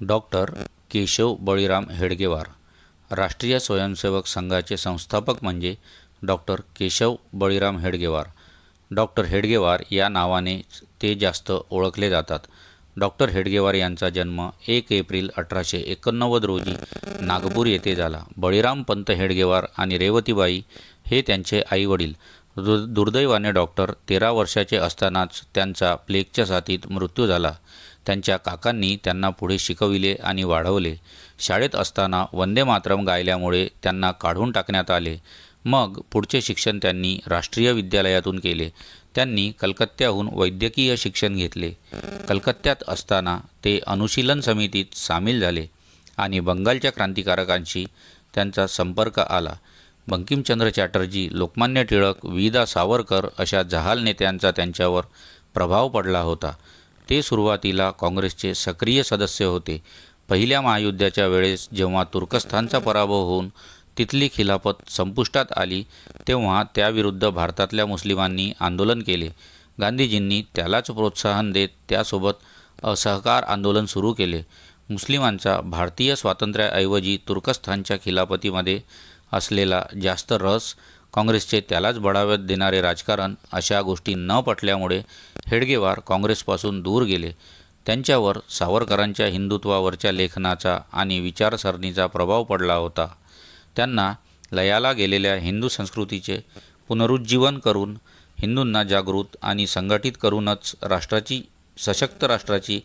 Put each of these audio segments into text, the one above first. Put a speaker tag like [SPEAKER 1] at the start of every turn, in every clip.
[SPEAKER 1] Doctor Keshav Baliram Hedgewar राष्ट्रीय स्वयंसेवक संघाचे संस्थापक म्हणजे डॉक्टर केशव बळीराम हेडगेवार. डॉक्टर हेडगेवार या नावाने ते जास्त ओळखले जातात. डॉक्टर हेडगेवार यांचा जन्म एक एप्रिल अठराशे एकोणनव्वद रोजी नागपूर येथे झाला. बळीराम पंत हेडगेवार आणि रेवतीबाई हे त्यांचे आईवडील. दु दुर्दैवाने डॉक्टर तेरा वर्षाचे असतानाच त्यांचा प्लेगच्या साथीत मृत्यू झाला. त्यांच्या काकांनी त्यांना पुढे शिकविले आणि वाढवले. शाळेत असताना वंदे मातरम गायल्यामुळे त्यांना काढून टाकण्यात आले. मग पुढचे शिक्षण त्यांनी राष्ट्रीय विद्यालयातून केले. त्यांनी कलकत्त्याहून वैद्यकीय शिक्षण घेतले. कलकत्त्यात असताना ते अनुशीलन समितीत सामील झाले आणि बंगालच्या क्रांतिकारकांशी त्यांचा संपर्क आला. बंकिमचंद्र चॅटर्जी लोकमान्य टिळक विदा सावरकर अशा जहाल नेत्यांचा त्यांच्यावर प्रभाव पडला होता. ते सुरुवातीला काँग्रेसचे सक्रिय सदस्य होते. पहिल्या महायुद्धाच्या वेळेस जेव्हा तुर्कस्थानचा पराभव होऊन तिथली खिलाफत संपुष्टात आली तेव्हा त्याविरुद्ध भारतातल्या मुस्लिमांनी आंदोलन केले. गांधीजींनी त्यालाच प्रोत्साहन देत त्यासोबत असहकार आंदोलन सुरू केले. मुस्लिमांचा भारतीय स्वातंत्र्याऐवजी तुर्कस्थानच्या खिलाफतीमध्ये असलेला जास्त रस काँग्रेसचे त्यालाच बढाव्यात देणारे राजकारण अशा गोष्टी न पटल्यामुळे हेडगेवार काँग्रेसपासून दूर गेले. त्यांच्यावर सावरकरांच्या हिंदुत्वावरच्या लेखनाचा आणि विचारसरणीचा प्रभाव पडला होता. त्यांना लयाला गेलेल्या हिंदू संस्कृतीचे पुनरुज्जीवन करून हिंदूंना जागृत आणि संघटित करूनच राष्ट्राची सशक्त राष्ट्राची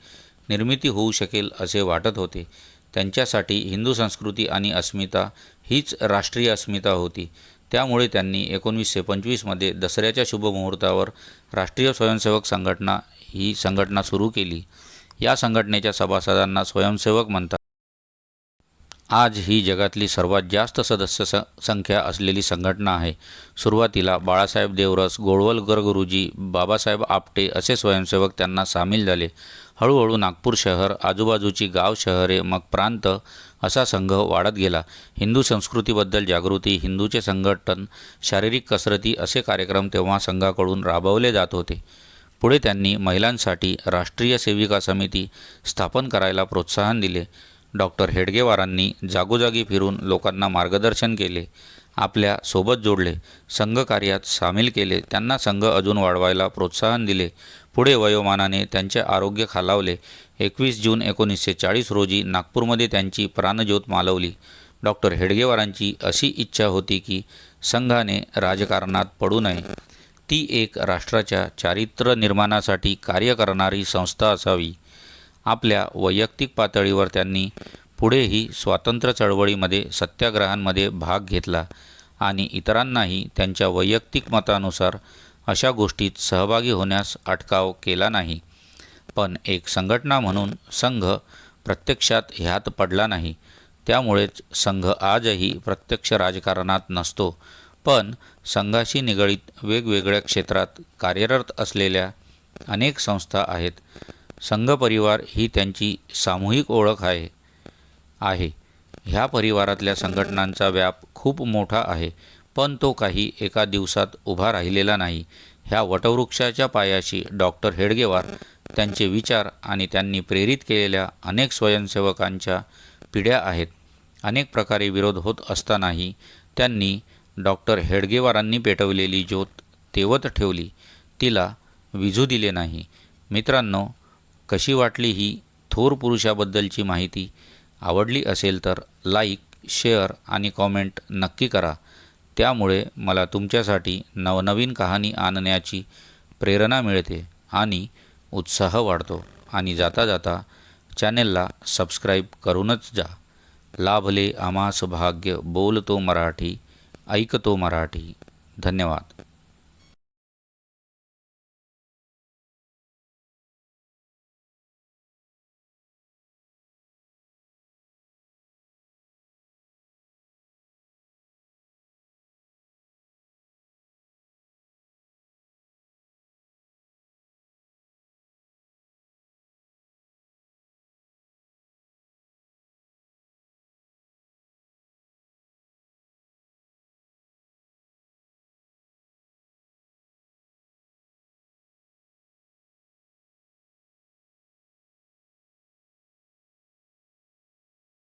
[SPEAKER 1] निर्मिती होऊ शकेल असे वाटत होते. त्यांच्यासाठी हिंदू संस्कृती आणि अस्मिता हीच राष्ट्रीय अस्मिता होती. त्यामुळे त्यांनी एकोणीसशे पंचवीसमध्ये दसऱ्याच्या शुभमुहूर्तावर राष्ट्रीय स्वयंसेवक संघटना ही संघटना सुरू केली. या संघटनेच्या सभासदांना स्वयंसेवक म्हणतात. आज ही जगातली सर्वात जास्त सदस्य स संख्या असलेली संघटना आहे. सुरुवातीला बाळासाहेब देवरस गोळवलकर गुरुजी बाबासाहेब आपटे असे स्वयंसेवक त्यांना सामील झाले. हळूहळू नागपूर शहर आजूबाजूची गाव शहरे मग प्रांत असा संघ वाढत गेला. हिंदू संस्कृतीबद्दल जागृती हिंदूचे संघटन शारीरिक कसरती असे कार्यक्रम तेव्हा संघाकडून राबवले जात होते. पुढे त्यांनी महिलांसाठी राष्ट्रीय सेविका समिती स्थापन करायला प्रोत्साहन दिले. डॉक्टर हेडगेवारांनी जागोजागी फिरून लोकांना मार्गदर्शन केले आपल्यासोबत जोडले संघकार्यात सामील केले त्यांना संघ अजून वाढवायला प्रोत्साहन दिले. पुढे वयोमानाने त्यांचे आरोग्य खालावले. एकवीस जून एकोणीसशे चाळीस रोजी नागपूरमध्ये त्यांची प्राणज्योत मालवली. डॉक्टर हेडगेवारांची अशी इच्छा होती की संघाने राजकारणात पडू नये. ती एक राष्ट्राच्या चारित्र्य निर्माणासाठी कार्य करणारी संस्था असावी. आपल्या वैयक्तिक पातळीवर त्यांनी पुढेही स्वातंत्र्य चळवळीमध्ये सत्याग्रहांमध्ये भाग घेतला आणि इतरांनाही त्यांच्या वैयक्तिक मतानुसार अशा गोष्टीत सहभागी होण्यास अटकाव केला नाही. पण एक संघटना म्हणून संघ प्रत्यक्षात ह्यात पडला नाही. त्यामुळेच संघ आजही प्रत्यक्ष राजकारणात नसतो पण संघाशी निगडीत वेगवेगळ्या क्षेत्रात कार्यरत असलेल्या अनेक संस्था आहेत. संघ परिवार ही त्यांची सामूहिक ओळख आहे. आहे. ह्या परिवारातल्या संघटनांचा व्याप खूप मोठा आहे पण तो काही एका दिवसात उभा राहिलेला नाही. ह्या वटवृक्षाच्या पायाशी डॉक्टर हेडगेवार त्यांचे विचार आणि त्यांनी प्रेरित केलेल्या अनेक स्वयंसेवकांच्या पिढ्या आहेत. अनेक प्रकारे विरोध होत असतानाही त्यांनी डॉक्टर हेडगेवारांनी पेटवलेली ज्योत तेवत ठेवली. तिला विझू दिले नाही. मित्रांनो कशी वाटली ही थोर पुरुषाबद्दलची माहिती? आवडली असेल तर लाईक शेअर आणि कॉमेंट नक्की करा. त्यामुळे मला तुमच्यासाठी नवनवीन कहाणी आणण्याची प्रेरणा मिळते आणि उत्साह वाढतो. आणि जाता जाता चॅनेलला सबस्क्राईब करूनच जा. लाभले आमास भाग्य बोलतो मराठी ऐकतो मराठी. धन्यवाद.